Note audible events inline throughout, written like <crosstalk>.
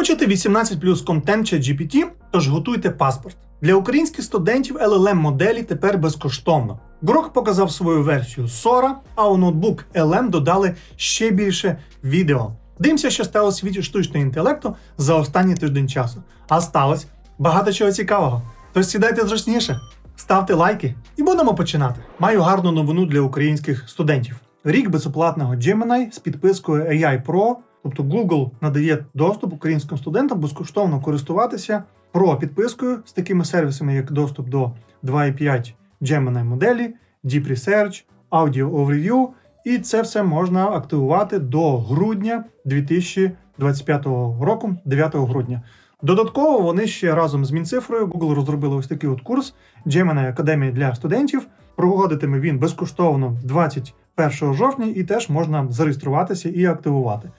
Хочете 18 плюс контент чи GPT, тож готуйте паспорт. Для українських студентів LLM моделі тепер безкоштовно. Grok показав свою версію Sora, а у ноутбук LM додали ще більше відео. Дивимося, що стало у світі штучного інтелекту за останній тиждень часу. А сталося багато чого цікавого. Тож сідайте зручніше, ставте лайки і будемо починати. Маю гарну новину для українських студентів. Рік безоплатного Gemini з підпискою AI Pro, тобто Google надає доступ українським студентам безкоштовно користуватися Pro підпискою з такими сервісами, як доступ до 2.5 Gemini моделі, Deep Research, Audio Overview, і це все можна активувати до грудня 2025 року, 9 грудня. Додатково вони ще разом з Мінцифрою Google розробили ось такий от курс Gemini Академія для студентів. Проводитиме він безкоштовно 21 жовтня, і теж можна зареєструватися і активувати.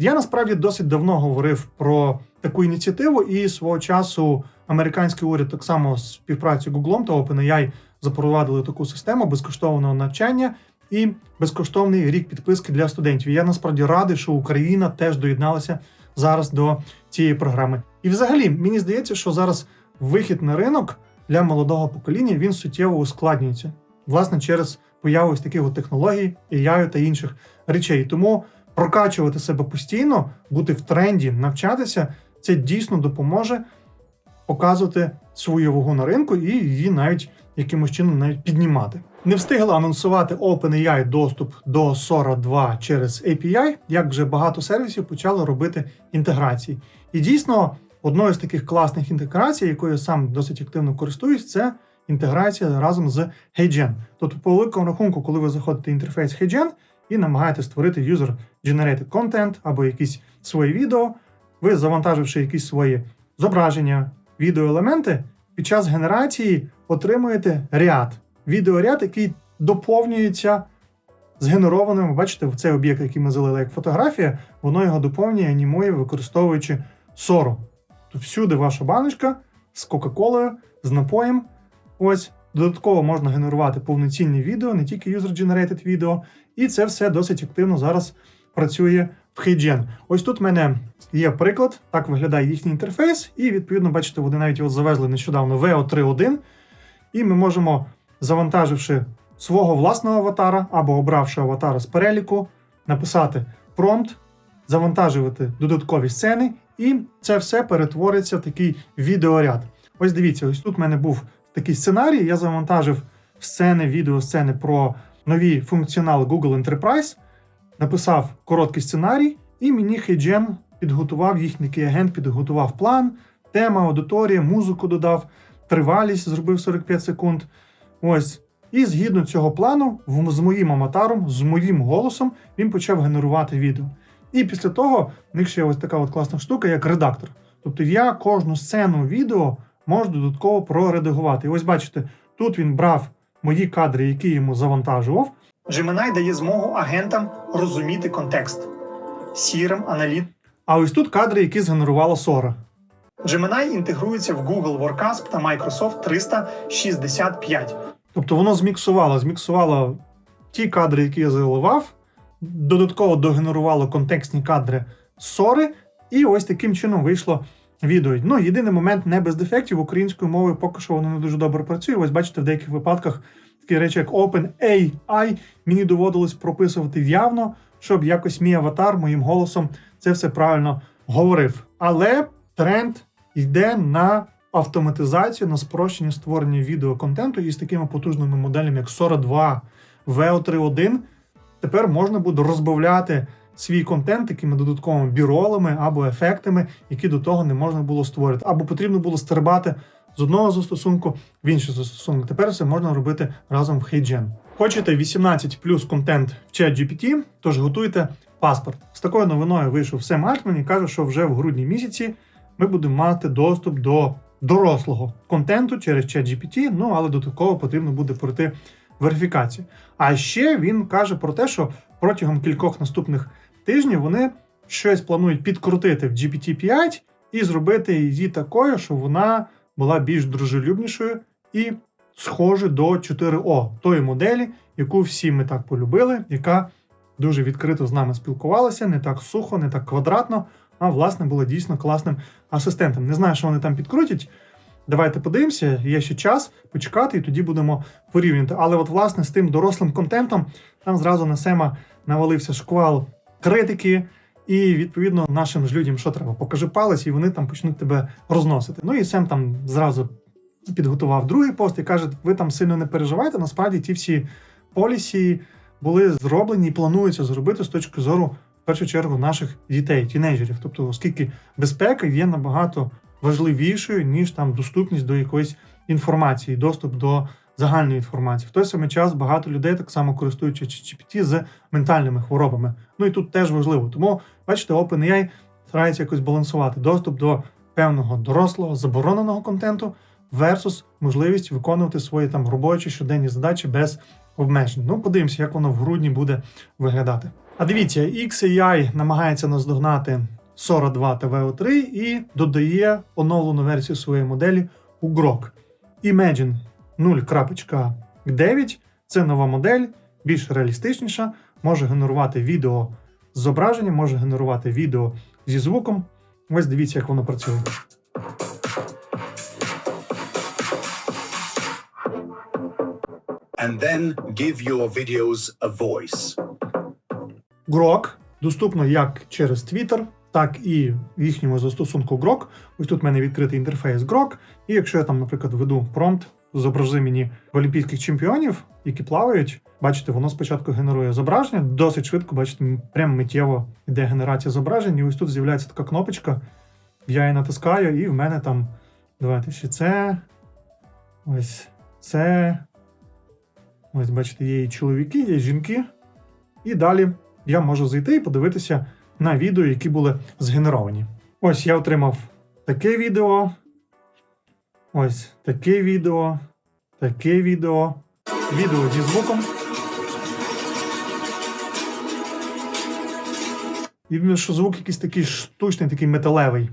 Я насправді досить давно говорив про таку ініціативу, і свого часу американський уряд так само з співпрацею Google та OpenAI запровадили таку систему безкоштовного навчання і безкоштовний рік підписки для студентів. Я насправді радий, що Україна теж доєдналася зараз до цієї програми. І взагалі мені здається, що зараз вихід на ринок для молодого покоління він суттєво ускладнюється, власне, через появу ось таких от технологій, AI та інших речей. Тому прокачувати себе постійно, бути в тренді, навчатися, це дійсно допоможе показувати свою вагу на ринку і її навіть якимось чином навіть піднімати. Не встигла анонсувати OpenAI доступ до Sora 2 через API, як вже багато сервісів почали робити інтеграції. І дійсно, одною з таких класних інтеграцій, якою я сам досить активно користуюсь, це інтеграція разом з HeyGen. Тобто, по великому рахунку, коли ви заходите в інтерфейс HeyGen і намагаєтесь створити user-generated content або якісь свої відео, ви завантаживши якісь свої зображення, відеоелементи, під час генерації отримуєте ряд, відеоряд, який доповнюється згенерованим. Бачите, в цей об'єкт, який ми залили як фотографія, воно його доповнює, анімує, використовуючи Sora. Тут всюди ваша баночка з Кока-Колою, з напоєм. Ось додатково можна генерувати повноцінні відео, не тільки user-generated відео. І це все досить активно зараз працює в HeyGen. Ось тут в мене є приклад, так виглядає їхній інтерфейс, і відповідно, бачите, вони навіть його завезли нещодавно VO3.1. І ми можемо, завантаживши свого власного аватара або обравши аватара з переліку, написати промпт, завантажувати додаткові сцени, і це все перетвориться в такий відеоряд. Ось дивіться, ось тут в мене був такий сценарій. Я завантажив сцени, відеосцени про нові функціонали Google Enterprise, написав короткий сценарій, і мені HeyGen підготував їхній агент, підготував план, тема, аудиторія, музику додав, тривалість зробив 45 секунд. Ось. І згідно цього плану, з моїм аватаром, з моїм голосом, він почав генерувати відео. І після того в них ще ось така от класна штука, як редактор. Тобто я кожну сцену відео можу додатково проредагувати. І ось бачите, тут він брав мої кадри, які йому завантажував. Gemini дає змогу агентам розуміти контекст. Сірим аналіт. А ось тут кадри, які згенерувала Sora. Gemini інтегрується в Google Workasp та Microsoft 365. Тобто воно зміксувало, зміксувало ті кадри, які я заливав, додатково догенерувало контекстні кадри Сори, і ось таким чином вийшло відео. Ну, єдиний момент не без дефектів українською мовою поки що воно не дуже добре працює. Ось бачите, в деяких випадках такі речі, як OpenAI, мені доводилось прописувати явно, щоб якось мій аватар моїм голосом це все правильно говорив. Але тренд йде на автоматизацію, на спрощення створення відеоконтенту із такими потужними моделями, як Sora 2, VO3.1. Тепер можна буде розбавляти свій контент такими додатковими біролами або ефектами, які до того не можна було створити, або потрібно було стрибати з одного застосунку в інший застосунок. Тепер все можна робити разом в HeyGen. Хочете 18 плюс контент в ChatGPT, тож готуйте паспорт. З такою новиною вийшов Сем Альтман і каже, що вже в грудні місяці ми будемо мати доступ до дорослого контенту через ChatGPT, ну але додатково потрібно буде пройти верифікацію. А ще він каже про те, що протягом кількох наступних тижнів вони щось планують підкрутити в GPT-5 і зробити її такою, щоб вона була більш дружелюбнішою і схожа до 4O, тої моделі, яку всі ми так полюбили, яка дуже відкрито з нами спілкувалася, не так сухо, не так квадратно, а власне була дійсно класним асистентом. Не знаю, що вони там підкрутять. Давайте подивимося, є ще час почекати, і тоді будемо порівнювати. Але от власне з тим дорослим контентом там зразу на Сема навалився шквал критики, і відповідно нашим ж людям що треба? Покажи палець, і вони там почнуть тебе розносити. Ну і Сем там зразу підготував другий пост і каже: ви там сильно не переживайте. Насправді ті всі полісі були зроблені і плануються зробити з точки зору, в першу чергу, наших дітей, тінейджерів. Тобто, оскільки безпека є набагато важливішою, ніж там доступність до якоїсь інформації, доступ до загальної інформації. В той самий час багато людей так само користуються GPT з ментальними хворобами. Ну і тут теж важливо. Тому бачите, OpenAI старається якось балансувати доступ до певного дорослого забороненого контенту versus можливість виконувати свої там робочі щоденні задачі без обмежень. Ну, подивимося, як воно в грудні буде виглядати. А дивіться, XAI намагається наздогнати Sora 2 та VO 3 і додає оновлену версію своєї моделі у Grok. Imagine 0.9 це нова модель, більш реалістичніша, може генерувати відео з зображенням, може генерувати відео зі звуком. Ось дивіться, як воно працює. and then give your videos a voice. Grok доступно як через Twitter, так і в їхньому застосунку Grok. Ось тут в мене відкритий інтерфейс Grok. І якщо я там, наприклад, веду промпт, зобрази мені олімпійських чемпіонів, які плавають, бачите, воно спочатку генерує зображення, досить швидко, бачите, прямо миттєво йде генерація зображень. І ось тут з'являється така кнопочка. Я її натискаю, і в мене там. Давайте ще це. Ось це. Ось, бачите, є і чоловіки, є і жінки. І далі я можу зайти і подивитися на відео, які були згенеровані. Ось я отримав таке відео. Ось таке відео. Таке відео. Відео зі звуком. І що звук якийсь такий штучний, такий металевий.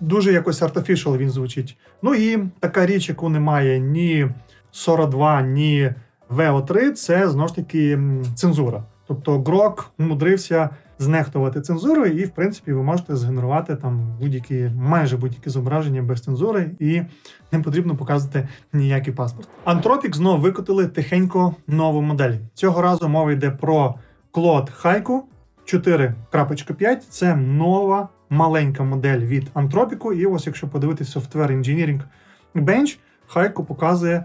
Дуже якось artificial він звучить. Ну і така річ, яку немає ні 42, ні VO3, це знову ж таки цензура. Тобто Grok умудрився знехтувати цензурою, і в принципі ви можете згенерувати там будь-які, майже будь-які зображення без цензури, і не потрібно показувати ніякий паспорт. Anthropic знову викотили тихенько нову модель. Цього разу мова йде про Claude Haiku 4.5. Це нова маленька модель від Anthropic. І ось якщо подивитися Software Engineering Bench, Haiku показує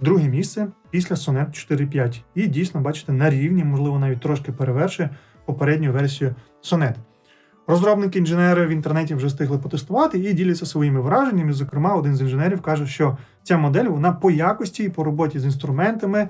друге місце після Sonnet 4.5. І дійсно, бачите, на рівні, можливо, навіть трошки перевершує попередню версію Sonnet. Розробники інженери в інтернеті вже встигли потестувати і діляться своїми враженнями. Зокрема, один з інженерів каже, що ця модель вона по якості і по роботі з інструментами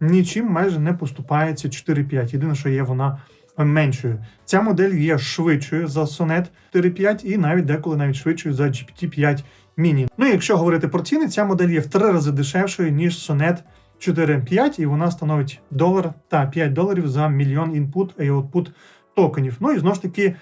нічим майже не поступається 4.5. Єдине, що є вона меншою. Ця модель є швидшою за Sonnet 4.5 і навіть деколи навіть швидшою за GPT-5 Mini. Ну і якщо говорити про ціни, ця модель є в три рази дешевшою, ніж Sonnet 4.5, і вона становить долар та 5 доларів за мільйон інпут і аутпут токенів. Ну і знову ж таки.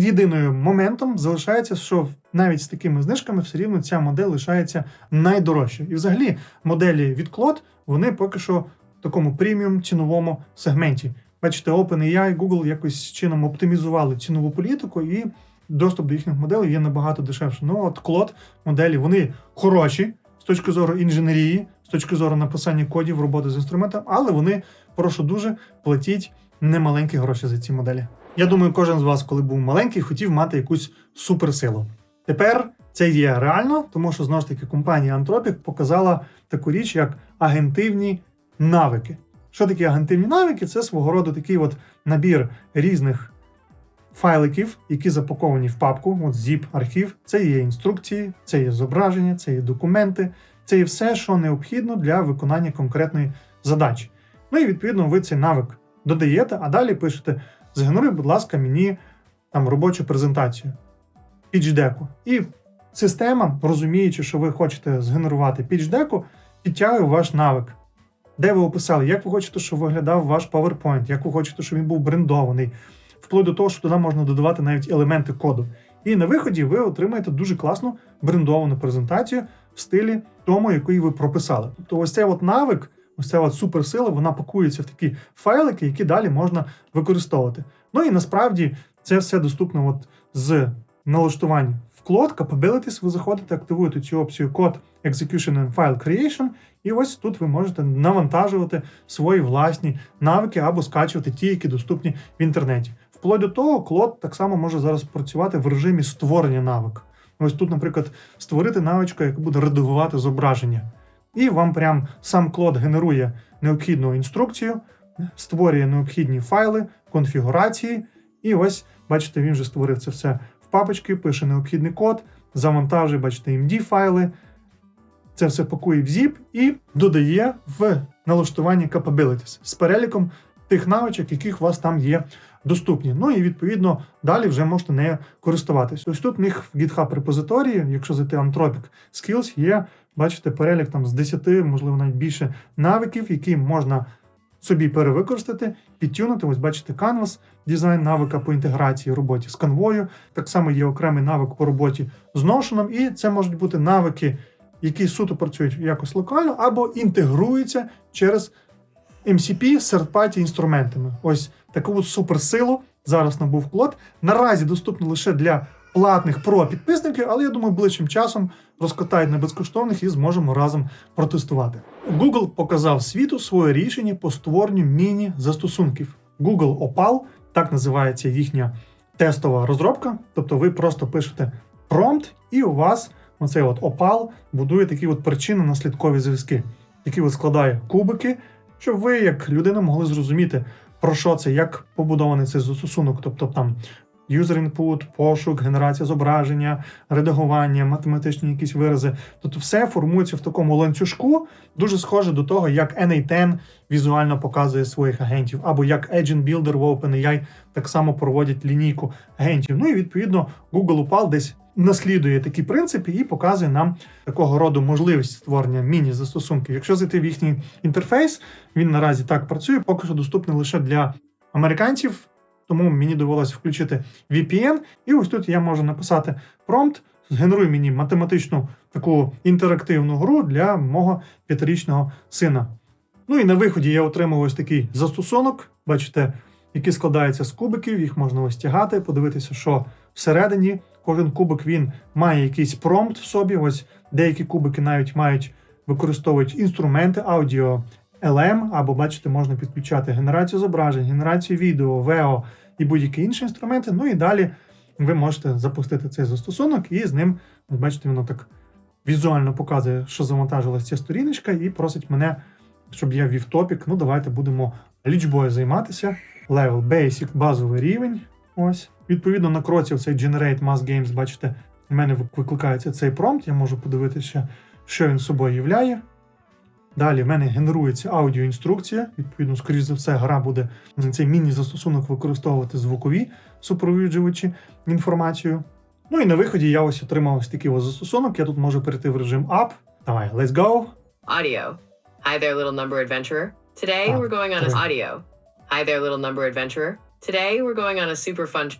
Єдиною моментом залишається, що навіть з такими знижками все рівно ця модель лишається найдорожчою. І взагалі моделі від Claude, вони поки що в такому преміум ціновому сегменті. Бачите, OpenAI, Google якось чином оптимізували цінову політику, і доступ до їхніх моделей є набагато дешевше. Ну от Claude моделі вони хороші точки зору інженерії, з точки зору написання кодів, роботи з інструментом, але вони, прошу дуже, платіть немаленькі гроші за ці моделі. Я думаю, кожен з вас, коли був маленький, хотів мати якусь суперсилу. Тепер це є реально, тому що знову ж таки компанія Anthropic показала таку річ, як агентивні навики. Що таке агентивні навики? Це свого роду такий от набір різних файликів, які запаковані в папку, от zip архів. Це є інструкції, це є зображення, це є документи, це є все, що необхідно для виконання конкретної задачі. Ну і відповідно ви цей навик додаєте, а далі пишете: згенеруй, будь ласка, мені там робочу презентацію пічдеку. І система, розуміючи, що ви хочете згенерувати пічдеку, підтягує ваш навик. Де ви описали, як ви хочете, щоб виглядав ваш PowerPoint, як ви хочете, щоб він був брендований, вплоть до того, що туди можна додавати навіть елементи коду. І на виході ви отримаєте дуже класну брендовану презентацію в стилі тому, який ви прописали. Тобто, ось цей от навик ось ця от суперсила, вона пакується в такі файлики, які далі можна використовувати. Ну і насправді це все доступно от з налаштувань в Cloud Capabilities. Ви заходите, активуєте цю опцію Code Execution and File Creation, і ось тут ви можете навантажувати свої власні навики або скачувати ті, які доступні в інтернеті. Вплоть до того, Cloud так само може зараз працювати в режимі створення навик. Ось тут, наприклад, створити навичку, яка буде редагувати зображення. І вам прям сам Cloud генерує необхідну інструкцію, створює необхідні файли, конфігурації. І ось, бачите, він вже створив це все в папочки, пише необхідний код, завантажує, бачите, MD файли. Це все пакує в zip і додає в налаштуванні capabilities з переліком тих навичок, яких у вас там є доступні. Ну і відповідно далі вже можете нею користуватись. Ось тут в них в GitHub репозиторії, якщо зайти Anthropic Skills, є, бачите, перелік там з 10, можливо, навіть більше навиків, які можна собі перевикористати, підтюнути. Ось бачите, Canvas, дизайн навика по інтеграції роботі з канвою. Так само є окремий навик по роботі з Notion, і це можуть бути навики, які суто працюють якось локально, або інтегруються через MCP third-party інструментами. Ось таку от суперсилу зараз набув Клод. Наразі доступно лише для платних про підписників, але я думаю, ближчим часом розкатають на безкоштовних і зможемо разом протестувати. Google показав світу своє рішення по створенню міні-застосунків. Google Opal, так називається їхня тестова розробка. Тобто ви просто пишете промпт, і у вас оцей от Opal будує такі от причинно-наслідкові зв'язки, які от складає кубики, щоб ви, як людина, могли зрозуміти, про що це, як побудований цей застосунок, тобто там input, пошук, генерація зображення, редагування, математичні якісь вирази. Тобто все формується в такому ланцюжку, дуже схоже до того, як NA10 візуально показує своїх агентів, або як Agent Builder в OpenAI так само проводять лінійку агентів. Ну і відповідно Google Opal десь наслідує такі принципи і показує нам такого роду можливість створення міні-застосунків. Якщо зайти в їхній інтерфейс, він наразі так працює, поки що доступний лише для американців. Тому мені довелося включити VPN, і ось тут я можу написати промпт, згенеруй мені математичну таку інтерактивну гру для мого п'ятирічного сина. Ну і на виході я отримав ось такий застосунок, бачите, який складається з кубиків, їх можна ось тягати, подивитися, що всередині. Кожен кубик він має якийсь промпт в собі. Ось деякі кубики навіть мають використовують інструменти аудіо LM, або бачите, можна підключати генерацію зображень, генерацію відео, VEO і будь-які інші інструменти. Ну і далі ви можете запустити цей застосунок, і з ним, бачите, воно так візуально показує, що завантажилася ця сторіночка, і просить мене, щоб я ввів топік. Ну, давайте будемо лічбою займатися. Level Basic, базовий рівень. Ось. Відповідно, на кроці цей Generate Mass Games, бачите, в мене викликається цей промпт, я можу подивитися, що він собою являє. Далі в мене генерується аудіоінструкція. Відповідно, скоріш за все, гра буде цей міні-застосунок використовувати звукові супроводжувачі інформацію. Ну і на виході я ось отримав ось такий ось застосунок. Я тут можу перейти в режим Up. Давай, let's go. Audio. Hi there, little number adventurer. Today we're going on a correct. audio. Hi there, little number adventurer. Today we're going on a super fun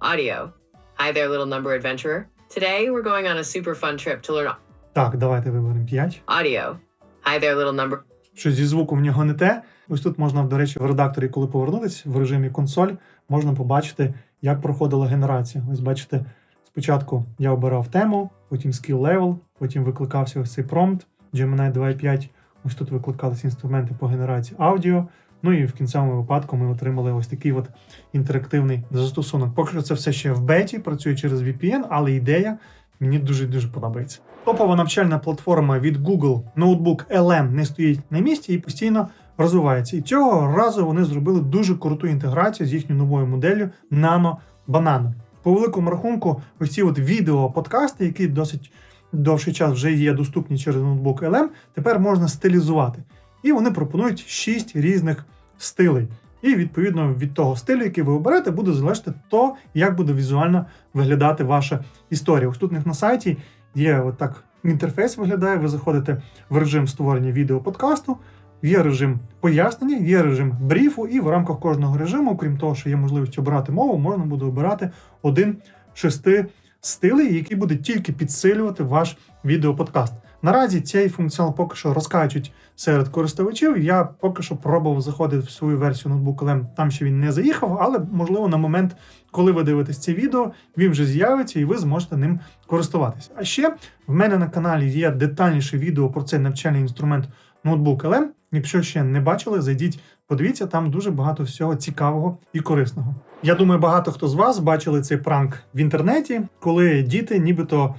audio. Hi there, little number adventurer. Today we're going on a super fun trip to learn Так, давайте виберемо 5. audio. Hi there, little number. Що зі звуком в нього не те. Ось тут можна, до речі, в редакторі, коли повернутися в режимі консоль, можна побачити, як проходила генерація. Ось бачите, спочатку я обирав тему, потім skill level, потім викликався ось цей промпт Gemini 2.5. Ось тут викликалися інструменти по генерації аудіо. Ну і в кінцевому випадку ми отримали ось такий от інтерактивний застосунок. Поки що це все ще в беті, працює через VPN, але ідея мені дуже дуже подобається. Топова навчальна платформа від Google Notebook LM не стоїть на місці і постійно розвивається. І цього разу вони зробили дуже круту інтеграцію з їхньою новою моделлю Nano Banana. По великому рахунку, ось ці от відео-подкасти, які досить довший час вже є доступні через ноутбук LM, тепер можна стилізувати. І вони пропонують 6 різних стилей. І відповідно від того стилю, який ви оберете, буде залежати то, як буде візуально виглядати ваша історія. Ось тут них на сайті є отак інтерфейс виглядає. Ви заходите в режим створення відеоподкасту, є режим пояснення, є режим бріфу, і в рамках кожного режиму, крім того, що є можливість обирати мову, можна буде обирати один шести стилей, який буде тільки підсилювати ваш відеоподкаст. Наразі цей функціонал поки що розкачують серед користувачів. Я поки що пробував заходити в свою версію ноутбук LM, там ще він не заїхав, але можливо на момент, коли ви дивитесь це відео, він вже з'явиться і ви зможете ним користуватися. А ще в мене на каналі є детальніше відео про цей навчальний інструмент ноутбук LM. Якщо ще не бачили, зайдіть, подивіться, там дуже багато всього цікавого і корисного. Я думаю, багато хто з вас бачили цей пранк в інтернеті, коли діти нібито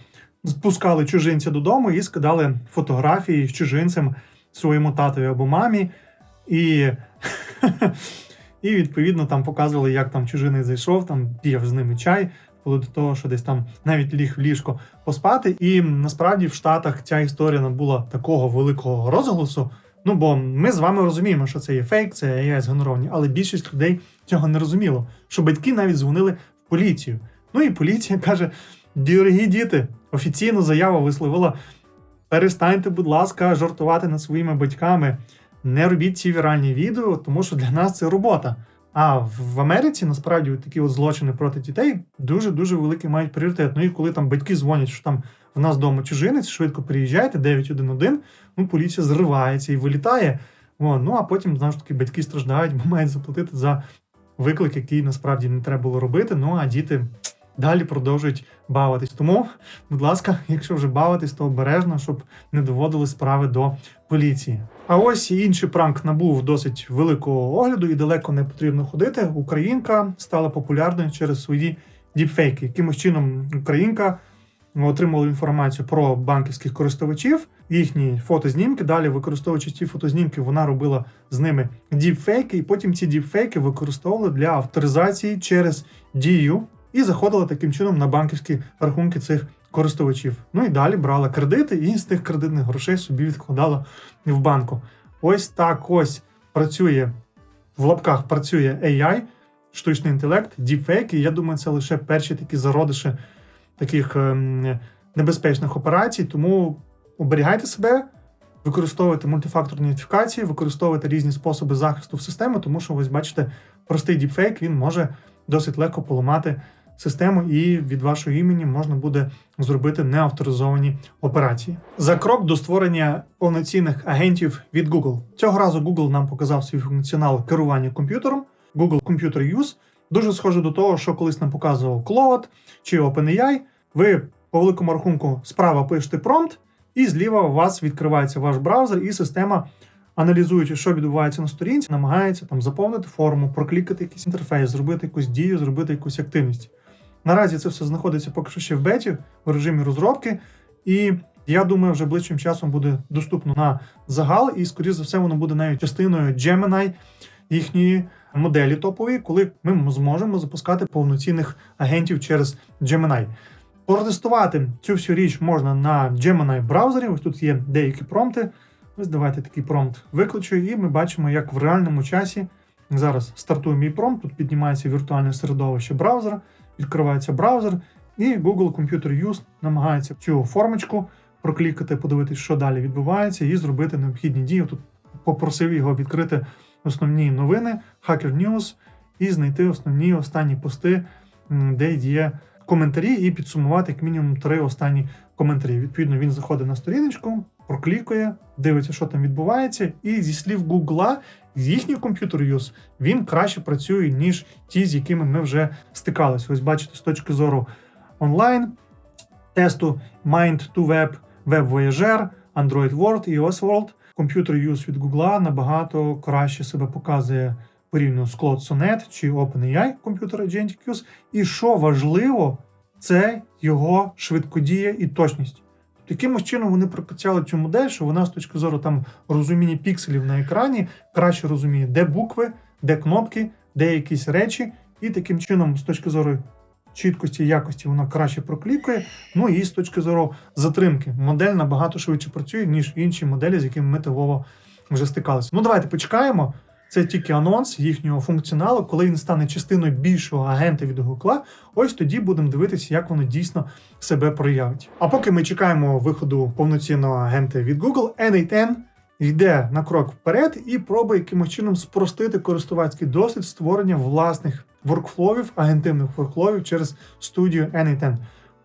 спускали чужинця додому і скидали фотографії з чужинцем своєму татові або мамі. І, <laughs> і відповідно там показували, як там чужинець зайшов, там п'яв з ними чай, вплоть до того, що десь там навіть ліг в ліжко поспати. І насправді в Штатах ця історія набула такого великого розголосу. Ну бо ми з вами розуміємо, що це є фейк, це AI згенеровані, але більшість людей цього не розуміло. Що батьки навіть дзвонили в поліцію. Ну і поліція каже: дорогі діти, офіційну заяву висловила. Перестаньте, будь ласка, жартувати над своїми батьками. Не робіть ці віральні відео, тому що для нас це робота. А в Америці насправді такі от злочини проти дітей дуже дуже великий мають пріоритет. Ну і коли там батьки дзвонять, що там в нас вдома чужинець, швидко приїжджайте, 911, ну поліція зривається і вилітає. О, ну а потім знову ж таки батьки страждають, бо мають заплатити за виклик, який насправді не треба було робити. Ну а діти далі продовжують бавитись. Тому, будь ласка, якщо вже бавитись, то обережно, щоб не доводили справи до поліції. А ось інший пранк набув досить великого огляду і далеко не потрібно ходити. Українка стала популярною через свої діпфейки. Якимось чином українка отримала інформацію про банківських користувачів, їхні фотознімки. Далі, використовуючи ці фотознімки, вона робила з ними діпфейки, і потім ці діпфейки використовували для авторизації через дію і заходила таким чином на банківські рахунки цих користувачів. Ну і далі брала кредити і з тих кредитних грошей собі відкладала в банку. Ось так ось працює в лапках працює AI, штучний інтелект, діпфейки. Я думаю, це лише перші такі зародиші таких ем, небезпечних операцій. Тому оберігайте себе, використовуйте мультифакторні ідентифікації, використовуйте різні способи захисту в системи, тому що ось бачите, простий діпфейк він може досить легко поламати систему, і від вашого імені можна буде зробити неавторизовані операції. За крок до створення повноцінних агентів від Google. Цього разу Google нам показав свій функціонал керування комп'ютером, Google Computer Use. Дуже схоже до того, що колись нам показував Claude чи OpenAI. Ви по великому рахунку справа пишете промпт, і зліва у вас відкривається ваш браузер, і система, аналізуючи, що відбувається на сторінці, намагається там заповнити форму, проклікати якийсь інтерфейс, зробити якусь дію, зробити якусь активність. Наразі це все знаходиться поки що ще в беті в режимі розробки, і я думаю, вже ближчим часом буде доступно на загал, і скоріш за все воно буде навіть частиною Gemini, їхньої моделі топової, коли ми зможемо запускати повноцінних агентів через Gemini. Протестувати цю всю річ можна на Gemini браузері. Ось тут є деякі промпти. Ось давайте такий промпт викличу, і ми бачимо, як в реальному часі зараз стартує мій промпт. Тут піднімається віртуальне середовище браузера, відкривається браузер, і Google Computer Use намагається цю формочку проклікати, подивитися, що далі відбувається, і зробити необхідні дії. Тут попросив його відкрити основні новини, Hacker News, і знайти основні останні пости, де є коментарі, і підсумувати як мінімум три останні коментарі. Відповідно, він заходить на сторіночку, проклікує, дивиться, що там відбувається, і зі слів Гугла, їхній комп'ютер юз він краще працює, ніж ті, з якими ми вже стикалися. Ось бачите, з точки зору онлайн, тесту Mind to Web, Web Voyager, Android World і OS World. Комп'ютер юз від Гугла набагато краще себе показує порівняно з Claude Sonnet чи OpenAI комп'ютер Agentic Use. І що важливо, це його швидкодія і точність. Таким чином вони прокачали цю модель, що вона з точки зору там розуміння пікселів на екрані краще розуміє, де букви, де кнопки, де якісь речі, і таким чином, з точки зору чіткості і якості, вона краще проклікує. Ну і з точки зору затримки, модель набагато швидше працює, ніж інші моделі, з якими ми тивово вже стикалися. Ну давайте почекаємо. Це тільки анонс їхнього функціоналу, коли він стане частиною більшого агента від Google, ось тоді будемо дивитися, як воно дійсно себе проявить. А поки ми чекаємо виходу повноцінного агента від Google, N8N йде на крок вперед і пробує якимось чином спростити користувацький досвід створення власних воркфловів, агентивних воркфловів через студію N8N.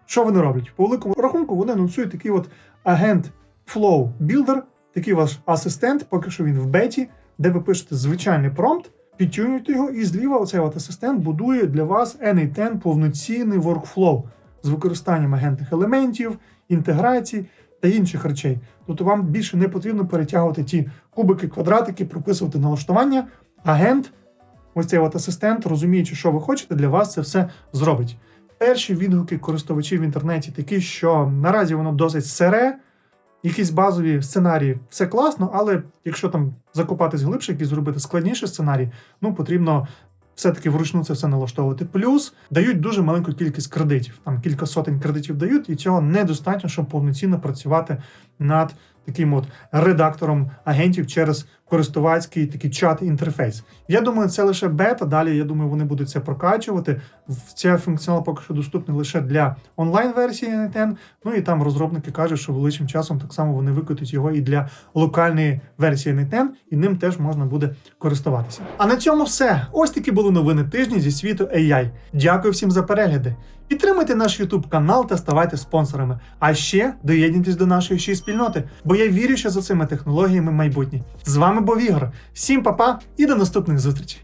Що вони роблять? По великому рахунку вони анонсують такий от агент Flow Builder, такий ваш асистент, поки що він в беті, де ви пишете звичайний промпт, підтюнюєте його, і зліва оцей от асистент будує для вас N8 повноцінний workflow з використанням агентних елементів, інтеграцій та інших речей. Тобто вам більше не потрібно перетягувати ті кубики, квадратики, прописувати налаштування. Агент, ось цей от асистент, розуміючи, що ви хочете, для вас це все зробить. Перші відгуки користувачів в інтернеті такі, що наразі воно досить сире, якісь базові сценарії, все класно, але якщо там закопатись глибше, якісь зробити складніший сценарій, ну потрібно все-таки вручну це все налаштовувати. Плюс дають дуже маленьку кількість кредитів. Там кілька сотень кредитів дають, і цього недостатньо, щоб повноцінно працювати над таким от редактором агентів через користувацький такий чат-інтерфейс. Я думаю, це лише бета. Далі я думаю, вони будуть це прокачувати. Ця функціонал поки що доступний лише для онлайн-версії N10, Ну і там розробники кажуть, що величим часом так само вони викотять його і для локальної версії N10, і ним теж можна буде користуватися. А на цьому все. Ось такі були новини тижня зі світу AI. Дякую всім за перегляди. Підтримуйте наш YouTube канал та ставайте спонсорами. А ще доєднуйтесь до нашої ще спільноти, бо я вірю, що за цими технологіями майбутнє. З вами був Ігор. Всім па-па і до наступних зустрічей.